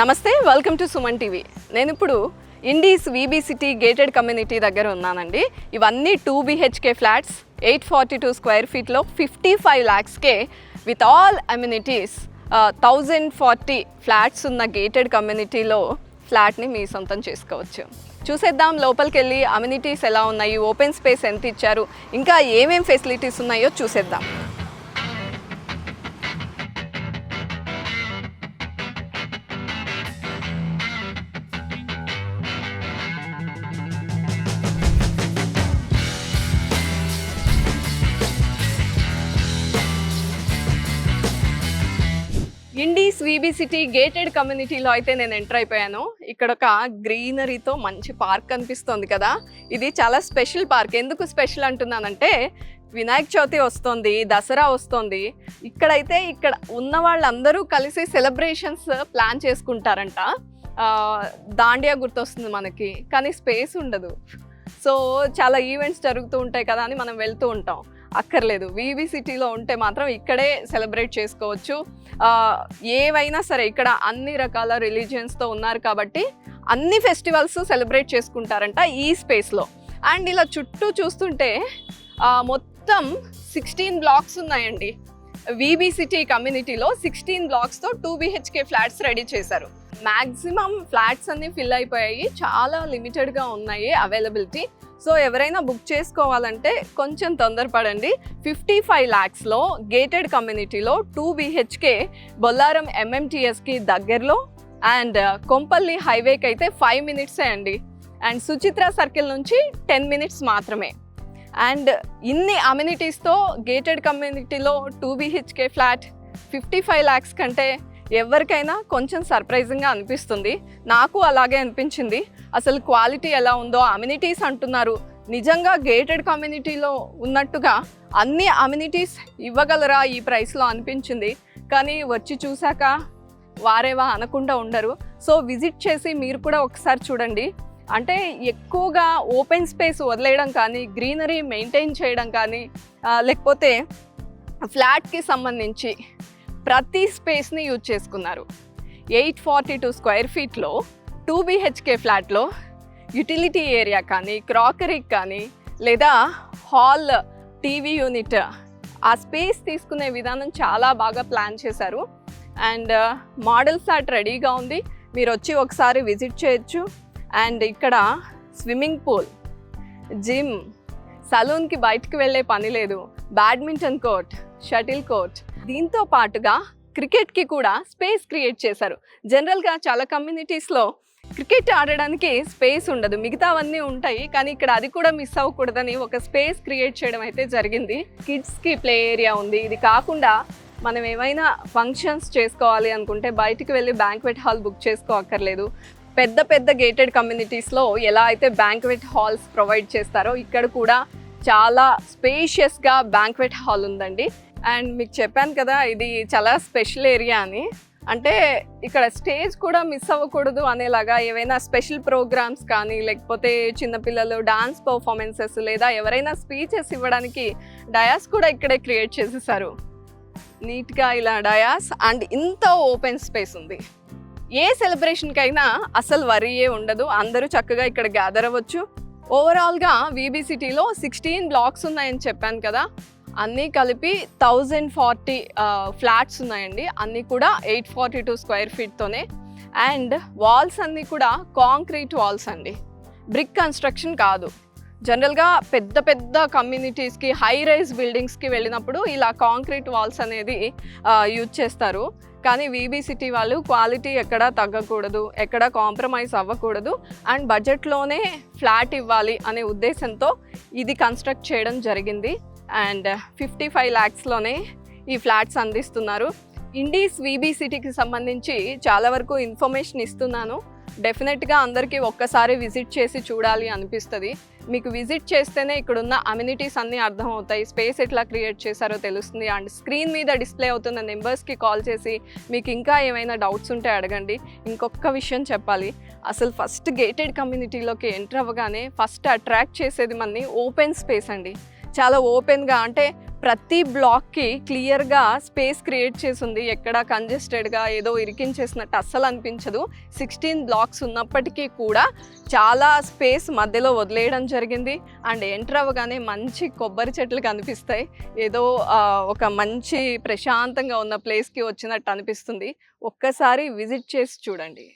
నమస్తే welcome to Suman TV. నేను ఇప్పుడు Indis VB city gated community దగ్గర ఉన్నానండి. ఇవన్నీ two BHK flats eight forty two square ఫీట్లో fifty five ల్యాక్స్కే with all amenities thousand forty flats ఉన్న gated కమ్యూనిటీలో ఫ్లాట్ని మీ సొంతం చేసుకోవచ్చు. చూసేద్దాం లోపలికి వెళ్ళి అమ్యూనిటీస్ ఎలా ఉన్నాయి ఓపెన్ స్పేస్ ఎంత ఇచ్చారు ఇంకా ఏమేమి ఫెసిలిటీస్ ఉన్నాయో చూసేద్దాం. ఇండీస్ వీబీ సిటీ గేటెడ్ కమ్యూనిటీలో అయితే నేను ఎంటర్ అయిపోయాను. ఇక్కడ ఒక గ్రీనరీతో మంచి పార్క్ కనిపిస్తోంది కదా. ఇది చాలా స్పెషల్ పార్క్. ఎందుకు స్పెషల్ అంటున్నానంటే వినాయక చవితి వస్తుంది దసరా వస్తుంది. ఇక్కడైతే ఇక్కడ ఉన్న వాళ్ళందరూ కలిసి సెలబ్రేషన్స్ ప్లాన్ చేసుకుంటారంట. దాండియా గుర్తొస్తుంది మనకి కానీ స్పేస్ ఉండదు. సో చాలా ఈవెంట్స్ జరుగుతూ ఉంటాయి కదా అని మనం వెళ్తూ ఉంటాం. అక్కర్లేదు. వివీ సిటీలో ఉంటే మాత్రం ఇక్కడే సెలబ్రేట్ చేసుకోవచ్చు. ఏవైనా సరే ఇక్కడ అన్ని రకాల రిలీజియన్స్తో ఉన్నారు కాబట్టి అన్ని ఫెస్టివల్స్ సెలబ్రేట్ చేసుకుంటారంట ఈ స్పేస్లో. అండ్ ఇలా చుట్టూ చూస్తుంటే మొత్తం సిక్స్టీన్ బ్లాక్స్ ఉన్నాయండి. వీబీ సిటీ కమ్యూనిటీలో సిక్స్టీన్ బ్లాక్స్తో టూ బిహెచ్కే ఫ్లాట్స్ రెడీ చేశారు. మ్యాక్సిమం ఫ్లాట్స్ అన్నీ ఫిల్ అయిపోయాయి. చాలా లిమిటెడ్గా ఉన్నాయి అవైలబిలిటీ. సో ఎవరైనా బుక్ చేసుకోవాలంటే కొంచెం తొందరపడండి. ఫిఫ్టీ ఫైవ్ ల్యాక్స్లో గేటెడ్ కమ్యూనిటీలో టూ బిహెచ్కే బొల్లారం ఎంఎంటీఎస్కి దగ్గరలో అండ్ uh, కొంపల్లి హైవేకి అయితే ఫైవ్ మినిట్సే అండి. అండ్ సుచిత్ర సర్కిల్ నుంచి టెన్ మినిట్స్ మాత్రమే. అండ్ ఇన్ని అమ్యూనిటీస్తో గేటెడ్ కమ్యూనిటీలో two BHK flat fifty five lakhs కంటే ఎవరికైనా కొంచెం సర్ప్రైజింగ్గా అనిపిస్తుంది. నాకు అలాగే అనిపించింది. అసలు క్వాలిటీ ఎలా ఉందో అమ్యూనిటీస్ అంటున్నారు. నిజంగా గేటెడ్ కమ్యూనిటీలో ఉన్నట్టుగా అన్ని అమ్యూనిటీస్ ఇవ్వగలరా ఈ ప్రైస్లో అనిపించింది. కానీ వచ్చి చూశాక వారేవా అనకుండా ఉండరు. సో విజిట్ చేసి మీరు కూడా ఒకసారి చూడండి. అంటే ఎక్కువగా ఓపెన్ స్పేస్ వదిలేయడం కానీ గ్రీనరీ మెయింటైన్ చేయడం కానీ లేకపోతే ఫ్లాట్కి సంబంధించి ప్రతి స్పేస్ని యూజ్ చేసుకున్నారు. ఎయిట్ ఫార్టీ టూ స్క్వేర్ ఫీట్లో టూ బీహెచ్కే ఫ్లాట్లో యుటిలిటీ ఏరియా కానీ క్రాకరీ కానీ లేదా హాల్ టీవీ యూనిట్ ఆ స్పేస్ తీసుకునే విధానం చాలా బాగా ప్లాన్ చేశారు. అండ్ మోడల్ ఫ్లాట్ రెడీగా ఉంది. మీరు వచ్చి ఒకసారి విజిట్ చేయొచ్చు. అండ్ ఇక్కడ స్విమ్మింగ్ పూల్ జిమ్ సలూన్కి బయటకు వెళ్ళే పని లేదు. బ్యాడ్మింటన్ కోర్ట్ షటిల్ కోర్ట్ దీంతో పాటుగా క్రికెట్కి కూడా స్పేస్ క్రియేట్ చేశారు. జనరల్గా చాలా కమ్యూనిటీస్లో క్రికెట్ ఆడడానికి స్పేస్ ఉండదు. మిగతావన్నీ ఉంటాయి. కానీ ఇక్కడ అది కూడా మిస్ అవ్వకూడదని ఒక స్పేస్ క్రియేట్ చేయడం అయితే జరిగింది. కిడ్స్కి ప్లే ఏరియా ఉంది. ఇది కాకుండా మనం ఏమైనా ఫంక్షన్స్ చేసుకోవాలి అనుకుంటే బయటికి వెళ్ళి బ్యాంక్వెట్ హాల్ బుక్ చేసుకోక్కర్లేదు. పెద్ద పెద్ద గేటెడ్ కమ్యూనిటీస్లో ఎలా అయితే బ్యాంక్వెట్ హాల్స్ ప్రొవైడ్ చేస్తారో ఇక్కడ కూడా చాలా స్పేషియస్గా బ్యాంక్వెట్ హాల్ ఉందండి. అండ్ మీకు చెప్పాను కదా ఇది చాలా స్పెషల్ ఏరియా అని. అంటే ఇక్కడ స్టేజ్ కూడా మిస్ అవ్వకూడదు అనేలాగా ఏవైనా స్పెషల్ ప్రోగ్రామ్స్ కానీ లేకపోతే చిన్నపిల్లలు డాన్స్ పర్ఫార్మెన్సెస్ లేదా ఎవరైనా స్పీచెస్ ఇవ్వడానికి డయాస్ కూడా ఇక్కడే క్రియేట్ చేసేసారు. నీట్గా ఇలా డయాస్ అండ్ ఇంత ఓపెన్ స్పేస్ ఉంది. ఏ సెలబ్రేషన్కైనా అసలు వరియే ఉండదు. అందరూ చక్కగా ఇక్కడ గ్యాదర్ అవ్వచ్చు. ఓవరాల్గా వీబీ సిటీలో సిక్స్టీన్ బ్లాక్స్ ఉన్నాయని చెప్పాను కదా అన్నీ కలిపి థౌజండ్ ఫార్టీ ఫ్లాట్స్ ఉన్నాయండి. అన్నీ కూడా ఎయిట్ ఫార్టీ టూ స్క్వేర్ ఫీట్తోనే అండ్ వాల్స్ అన్నీ కూడా కాంక్రీట్ వాల్స్ అండి. బ్రిక్ కన్స్ట్రక్షన్ కాదు. జనరల్గా పెద్ద పెద్ద కమ్యూనిటీస్కి హై రైజ్ బిల్డింగ్స్కి వెళ్ళినప్పుడు ఇలా కాంక్రీట్ వాల్స్ అనేది యూజ్ చేస్తారు. కానీ వీబీ సిటీ వాళ్ళు క్వాలిటీ ఎక్కడ తగ్గకూడదు ఎక్కడ కాంప్రమైజ్ అవ్వకూడదు. అండ్ బడ్జెట్లోనే ఫ్లాట్ ఇవ్వాలి అనే ఉద్దేశంతో ఇది కన్స్ట్రక్ట్ చేయడం జరిగింది. అండ్ ఫిఫ్టీ ఫైవ్ ల్యాక్స్లోనే ఈ ఫ్లాట్స్ అందిస్తున్నారు. ఇండీస్ వీబీ సిటీకి సంబంధించి చాలా వరకు ఇన్ఫర్మేషన్ ఇస్తున్నాను. డెఫినెట్గా అందరికీ ఒక్కసారి విజిట్ చేసి చూడాలి అనిపిస్తుంది. మీకు విజిట్ చేస్తేనే ఇక్కడున్న అమ్యూనిటీస్ అన్నీ అర్థమవుతాయి. స్పేస్ ఎట్లా క్రియేట్ చేశారో తెలుస్తుంది. అండ్ స్క్రీన్ మీద డిస్ప్లే అవుతున్న నెంబర్స్కి కాల్ చేసి మీకు ఇంకా ఏమైనా డౌట్స్ ఉంటే అడగండి. ఇంకొక విషయం చెప్పాలి. అసలు ఫస్ట్ గేటెడ్ కమ్యూనిటీలోకి ఎంటర్ అవ్వగానే ఫస్ట్ అట్రాక్ట్ చేసేది మనని ఓపెన్ స్పేస్ అండి. చాలా ఓపెన్గా అంటే ప్రతి బ్లాక్కి క్లియర్గా స్పేస్ క్రియేట్ చేసి ఉంది ఎక్కడ కంజెస్టెడ్గా ఏదో ఇరికించేసినట్టు అస్సలు అనిపించదు. సిక్స్టీన్ బ్లాక్స్ ఉన్నప్పటికీ కూడా చాలా స్పేస్ మధ్యలో వదిలేయడం జరిగింది. అండ్ ఎంటర్ అవ్వగానే మంచి కొబ్బరి చెట్లు కనిపిస్తాయి. ఏదో ఒక మంచి ప్రశాంతంగా ఉన్న ప్లేస్కి వచ్చినట్టు అనిపిస్తుంది. ఒక్కసారి విజిట్ చేసి చూడండి.